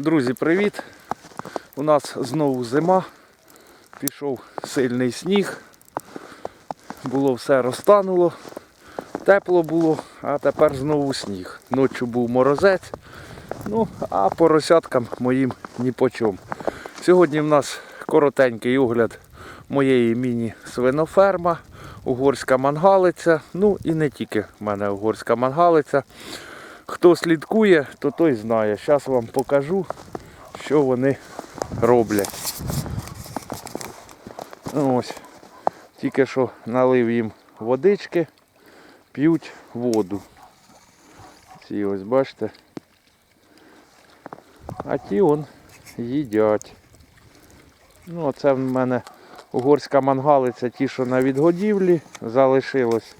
Друзі, привіт! У нас знову зима. Пішов сильний сніг. Було все розтануло, тепло було, а тепер знову сніг. Ночі був морозець. Ну, а поросяткам моїм ні по чому. Сьогодні в нас коротенький огляд моєї міні-свиноферма, угорська мангалиця. Ну і не тільки в мене угорська мангалиця. Хто слідкує, то той знає. Зараз вам покажу, що вони роблять. Ну, Ось. Тільки що налив їм водички, п'ють воду. Ці ось бачите. А ті он їдять. Ну, оце в мене угорська мангалиця, ті, що на відгодівлі залишилось.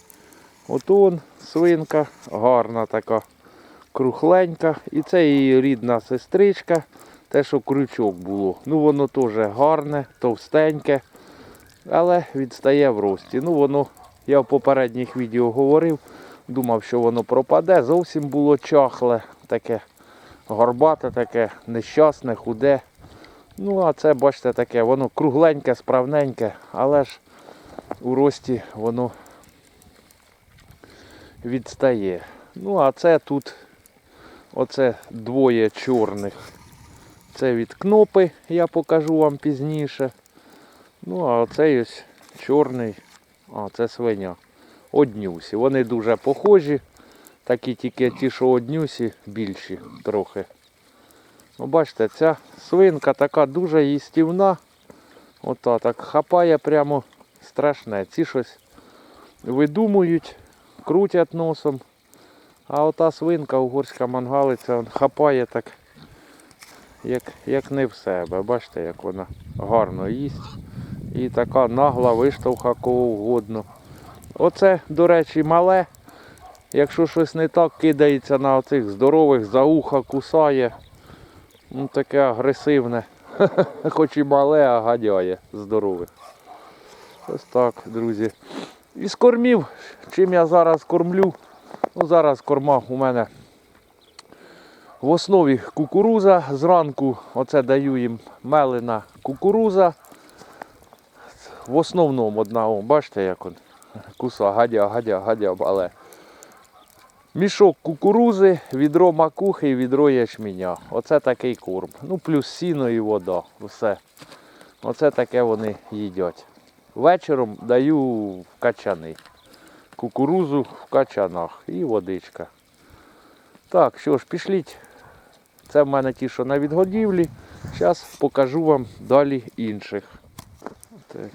От он свинка, гарна така, крухленька. І це її рідна сестричка, те, що крючок було. Ну воно теж гарне, товстеньке, але відстає в рості. Ну воно, я в попередніх відео говорив, думав, що воно пропаде. Зовсім було чахле, таке горбате, таке нещасне, худе. Ну, а це, бачите, таке, воно кругленьке, справненьке, але ж у рості воно відстає. Ну, а це тут оце двоє чорних. Це від кнопи, я покажу вам пізніше. Ну, а оцей ось чорний, а це свиня. Однюсі. Вони дуже похожі, такі тільки ті, що однюсі, більші трохи. Ну, бачите, ця свинка така дуже їстівна. Ота так хапає прямо страшне. Ці щось видумують, крутять носом. А ота свинка, угорська мангалиця, хапає так, як, як не в себе. Бачите, як вона гарно їсть. І така нагла виштовха кого угодно. Оце, до речі, мале. Якщо щось не так кидається на оцих здорових, за уха кусає. Ну таке агресивне. Хоч і мале, а гадяє здорових. Ось так, друзі. Із кормів, чим я зараз кормлю. Ну, зараз корма у мене в основі кукуруза. Зранку оце даю їм мелена кукуруза. В основному одна, о, бачите, як он куса, гадя, гадя, гадя, але. Мішок кукурузи, відро макухи і відро ячменя. Оце такий корм. Ну, плюс сіно і вода. Все. Оце таке вони їдять. Вечором даю в качани. Кукурузу в качанах і водичка. Так, що ж, пішліть. Це в мене ті, що на відгодівлі. Зараз покажу вам далі інших. Так.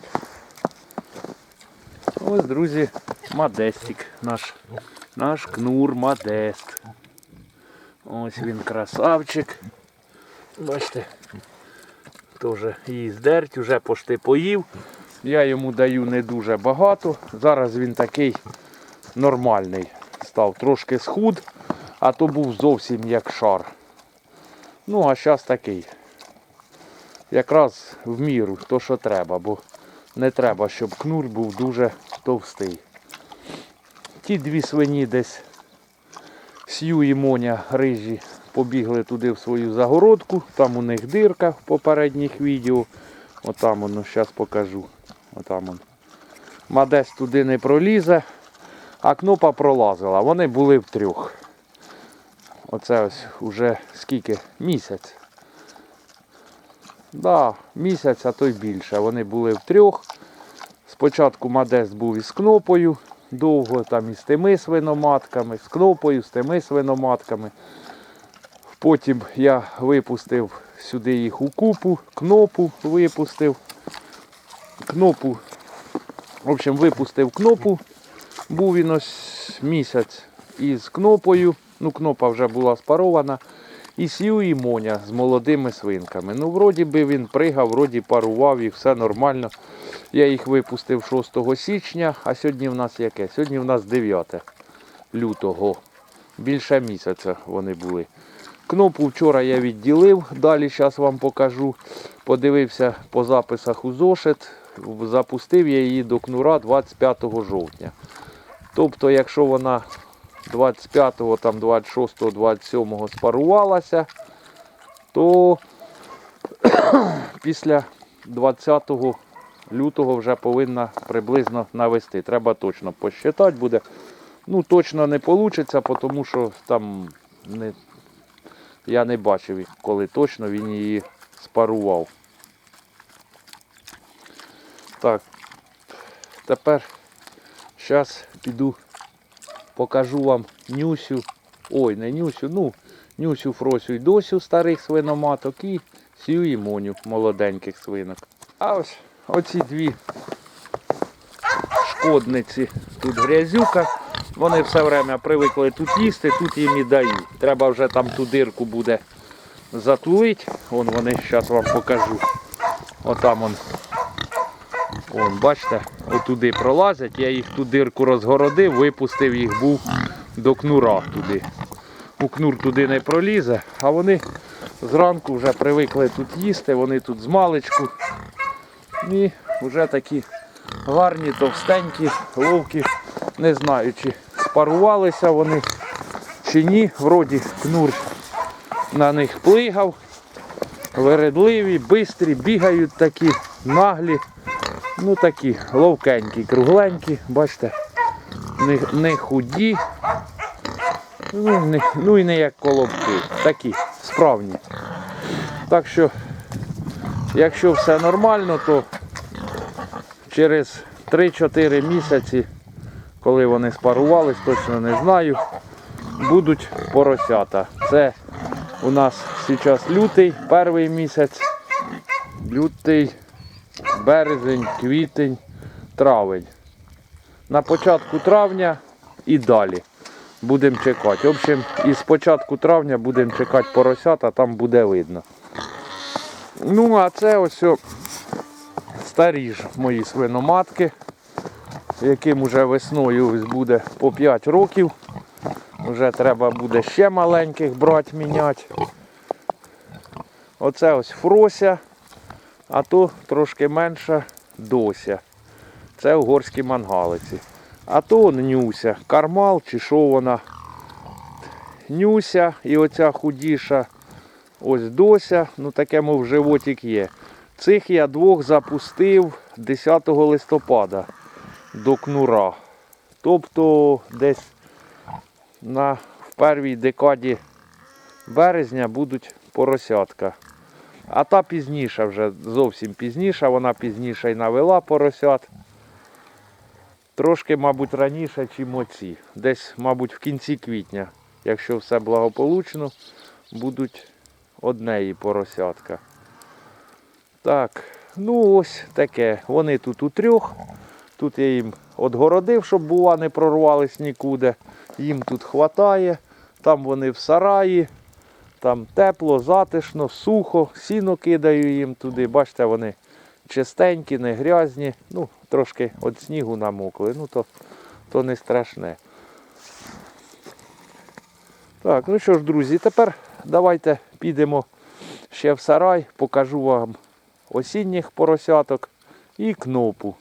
Ось, друзі, Модестик наш. Наш кнур Модест. Ось він красавчик. Бачите, теж її вже пошти поїв. Я йому даю не дуже багато. Зараз він такий нормальний став. Трошки схуд, а то був зовсім як шар. Ну, а зараз такий. Якраз в міру, то що треба, бо не треба, щоб кнур був дуже товстий. Ті дві свині десь Сью і Моня рижі побігли туди в свою загородку. Там у них дирка в попередніх відео. Отам воно, зараз покажу. Отам он. Мадесь туди не пролізе, а кнопа пролазила. Вони були в трьох. Оце ось уже скільки? Місяць. Да, місяць, а то й більше. Вони були в трьох. Спочатку Мадест був із кнопою, довго там із тими свиноматками, з кнопою, з тими свиноматками. Потім я випустив сюди їх у купу, кнопу випустив. Кнопу, в общем, випустив кнопу. Був він ось місяць із кнопою. Ну, кнопа вже була спарована. І сів і Моня з молодими свинками. Ну, вроді би він пригав, вроді парував і все нормально. Я їх випустив 6 січня, а сьогодні в нас яке? Сьогодні в нас 9 лютого. Більше місяця вони були. Кнопу вчора я відділив, далі зараз вам покажу. Подивився по записах у зошит, запустив я її до кнура 25 жовтня. Тобто, якщо вона 25, там 26, 27 спарувалася, то після 20 лютого вже повинна приблизно навести. Треба точно посчитати буде. Ну, точно не вийде, тому що там не, я не бачив, коли точно він її спарував. Так, тепер зараз піду покажу вам Нюсю. Ой, не Нюсю, ну, Нюсю, Фросю і Досю старих свиноматок і Сію і Моню молоденьких свинок. А ось оці дві шкодниці. Тут грязюка. Вони все время привикли тут їсти, тут їм і дають. Треба вже там ту дирку буде затулити. Вон вони, зараз вам покажу. Отам он. Вон, бачите, отуди пролазять. Я їх ту дирку розгородив, випустив їх був до кнура туди. У кнур туди не пролізе, а вони зранку вже привикли тут їсти, вони тут з маличку. І вже такі гарні, товстенькі, ловкі. Не знаю, чи спарувалися вони, чи ні. Вроді кнур на них плигав. Вередливі, бистрі, бігають такі, наглі. Ну такі ловкенькі, кругленькі, бачите, не, не худі. Ну, не, ну і не як колобки. Такі справні. Так що, якщо все нормально, то через 3-4 місяці, коли вони спарувались, точно не знаю, будуть поросята. Це у нас зараз лютий, перший місяць, лютий, березень, квітень, травень. На початку травня і далі будемо чекати. В общем, і з початку травня будемо чекати поросята, там буде видно. Ну, а це ось старі ж мої свиноматки, яким уже весною буде по 5 років. Вже треба буде ще маленьких брати міняти. Оце ось Фрося, а то трошки менша Дося. Це угорські мангалиці. А то Нюся, кармал чи що вона. Нюся і оця худіша ось Дося, ну таке мов животик є. Цих я двох запустив 10 листопада до кнура. Тобто десь на, в першій декаді березня будуть поросятка. А та пізніше вже зовсім пізніше, вона пізніше й навела поросят. Трошки, мабуть, раніше, ніж оці. Десь, мабуть, в кінці квітня, якщо все благополучно, будуть однеї поросятка. Так, ну ось таке. Вони тут у трьох. Тут я їм отгородив, щоб бува не прорвались нікуди. Їм тут хватає. Там вони в сараї. Там тепло, затишно, сухо, сіно кидаю їм туди. Бачите, вони чистенькі, не грязні. Ну, трошки від снігу намокли, ну то, то не страшне. Так, ну що ж, друзі, тепер давайте підемо ще в сарай, покажу вам осінніх поросяток і кнопу.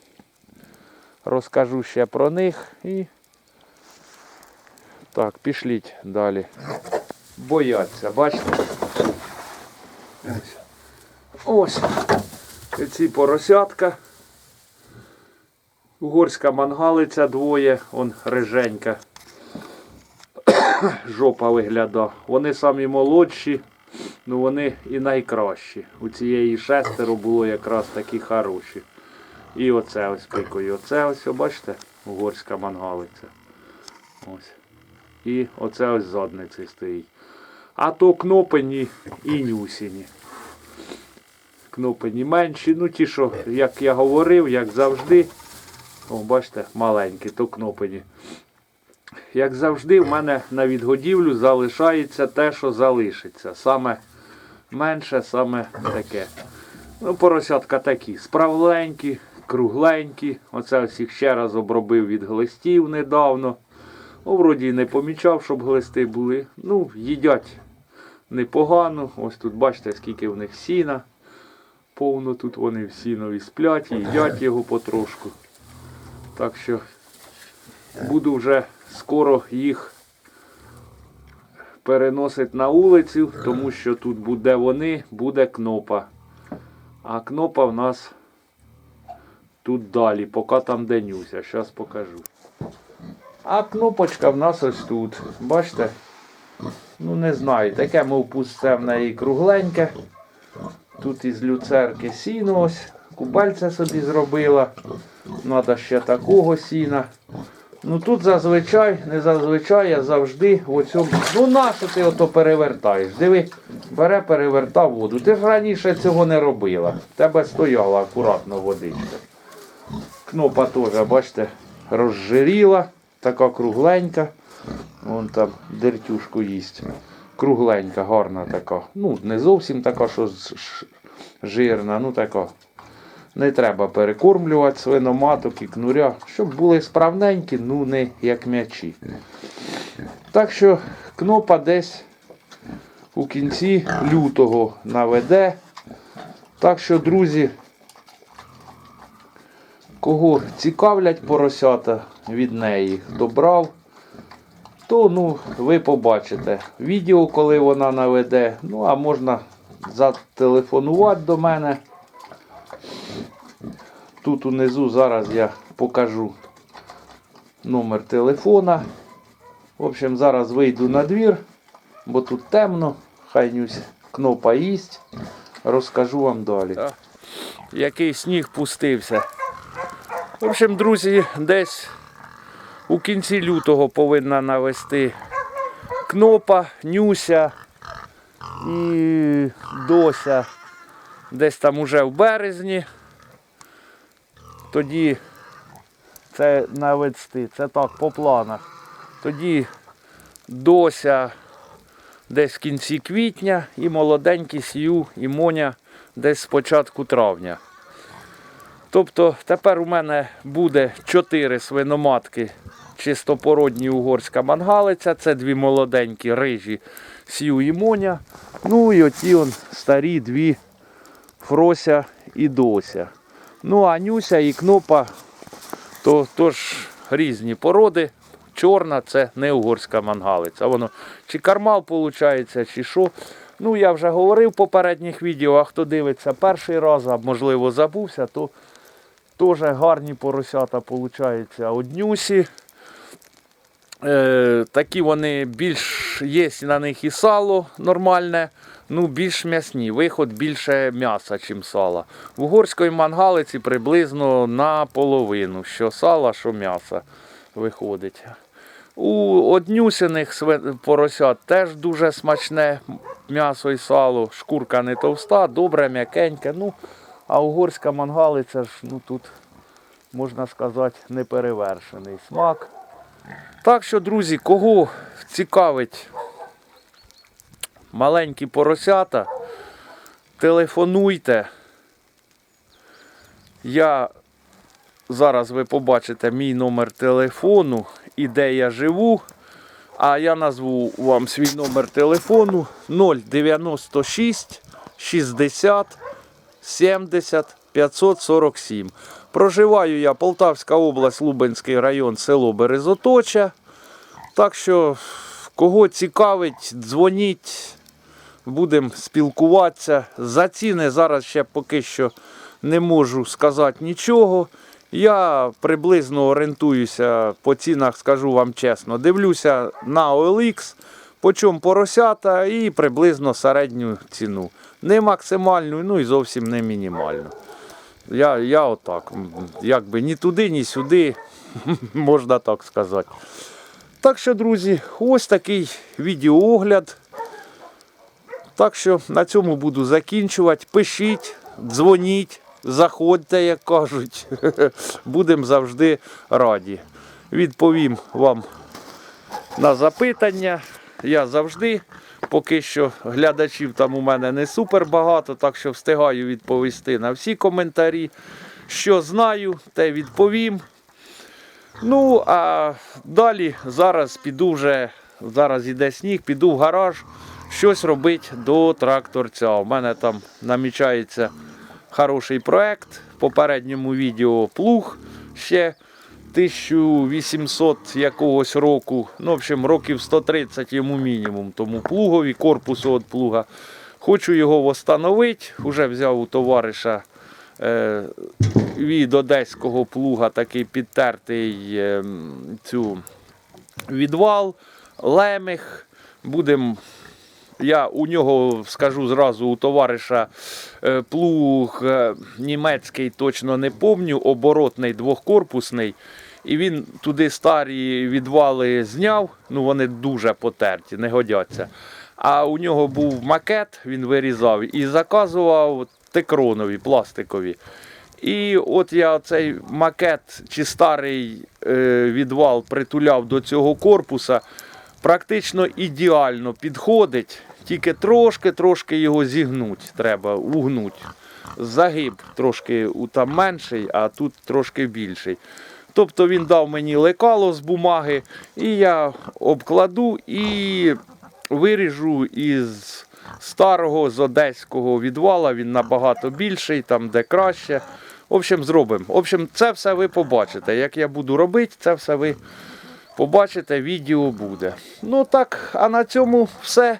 Розкажу ще про них і так, пішліть далі. Бояться, бачите? Ось. Ці поросятка. Угорська мангалиця двоє, он риженька. Жопа вигляда. Вони самі молодші, ну вони і найкращі. У цієї шестеро було якраз такі хороші. І оце ось пикою. Оце ось, бачите, угорська мангалиця. Ось. І оце ось задниці стоїть. А то кнопені і нюсіні. Кнопені менші, ну ті, що, як я говорив, як завжди. О, бачите, маленькі, то кнопені. Як завжди, в мене на відгодівлю залишається те, що залишиться. Саме менше, саме таке. Ну, поросятка такі. Справленькі, кругленькі. Оце ось їх ще раз обробив від глистів недавно. Ну, вроді не помічав, щоб глисти були. Ну, їдять непогано. Ось тут бачите, скільки в них сіна. Повно тут вони в сінові сплять, їдять його потрошку. Так що буду вже скоро їх переносить на вулицю, тому що тут буде вони, буде кнопа. А кнопа в нас тут далі, поки там денюся. Зараз покажу. А кнопочка в нас ось тут. Бачите? Ну не знаю, таке мов пусте в неї кругленьке. Тут із люцерки сіно ось. Кубальце собі зробила. Надо ще такого сіна. Ну тут зазвичай, не зазвичай, а завжди в оцьому. Ну нащо ти ото перевертаєш? Диви, бере, перевертав воду. Ти ж раніше цього не робила. Тебе стояла акуратно водичка. Кнопа теж, бачите, розжиріла, така кругленька. Вон там дертюшку їсть. Кругленька, гарна така. Ну, не зовсім така, що жирна, ну така. Не треба перекормлювати свиноматок і кнуря, щоб були справненькі, ну не як м'ячі. Так що кнопа десь у кінці лютого наведе. Так що, друзі, кого цікавлять поросята від неї, хто брав, то ну, ви побачите відео, коли вона наведе. Ну, а можна зателефонувати до мене. Тут унизу зараз я покажу номер телефона. В общем, зараз вийду на двір, бо тут темно. Хай нюсь кнопа їсть. Розкажу вам далі. Який сніг пустився. В общем, друзі, десь у кінці лютого повинна навести кнопа, нюся і дося. Десь там уже в березні. Тоді це навести, це так по планах. Тоді дося десь в кінці квітня і молоденький сію і моня десь з початку травня. Тобто тепер у мене буде 4 свиноматки чистопородні угорська мангалиця. Це дві молоденькі рижі сію і моня. Ну і оті он старі дві фрося і дося. Ну, а нюся і кнопа то, то ж різні породи. Чорна це не угорська мангалиця. Воно чи кармал виходить, чи що. Ну, я вже говорив в попередніх відео, а хто дивиться перший раз, а можливо забувся, то теж гарні поросята виходить од нюсі. Е, такі вони більш є на них і сало нормальне, ну більш м'ясні. Виход більше м'яса, ніж сала. В угорської мангалиці приблизно наполовину, що сала, що м'яса виходить. У однюсяних поросят теж дуже смачне м'ясо і сало, шкурка не товста, добре, м'якеньке. Ну, а угорська мангалиця ж ну, тут, можна сказати, неперевершений смак. Так що, друзі, кого цікавить маленькі поросята, телефонуйте. Я зараз ви побачите мій номер телефону і де я живу. А я назву вам свій номер телефону 096 60 70 547. Проживаю я Полтавська область, Лубенський район, село Березоточа. Так що, кого цікавить, дзвоніть, будемо спілкуватися. За ціни зараз ще поки що не можу сказати нічого. Я приблизно орієнтуюся по цінах, скажу вам чесно. Дивлюся на OLX, по чому поросята і приблизно середню ціну. Не максимальну, ну і зовсім не мінімальну. Я, я отак. Якби ні туди, ні сюди, можна так сказати. Так що, друзі, ось такий відеоогляд. Так що на цьому буду закінчувати. Пишіть, дзвоніть, заходьте, як кажуть. Будемо завжди раді. Відповім вам на запитання. Я завжди. Поки що глядачів там у мене не супер багато, так що встигаю відповісти на всі коментарі. Що знаю, те відповім. Ну, а далі зараз піду вже, зараз іде сніг, піду в гараж, щось робити до тракторця. У мене там намічається хороший проект. В попередньому відео плуг ще 1800 якогось року. Ну, в общем, років 130 йому мінімум. Тому плугові, корпусу від плуга. Хочу його встановити. Уже взяв у товариша е, від одеського плуга такий підтертий е, цю відвал, леміх. Будемо. Я у нього скажу зразу у товариша е, плуг е, німецький, точно не помню, оборотний двохкорпусний. І він туди старі відвали зняв, ну вони дуже потерті, не годяться. А у нього був макет, він вирізав і заказував текронові, пластикові. І от я цей макет чи старий е, відвал притуляв до цього корпуса. Практично ідеально підходить, тільки трошки-трошки його зігнуть треба, угнуть. Загиб трошки там менший, а тут трошки більший. Тобто він дав мені лекало з бумаги, і я обкладу і виріжу із старого з одеського відвала. Він набагато більший, там де краще. В общем, зробимо. В общем, це все ви побачите. Як я буду робити, це все ви побачите, відео буде. Ну так, а на цьому все.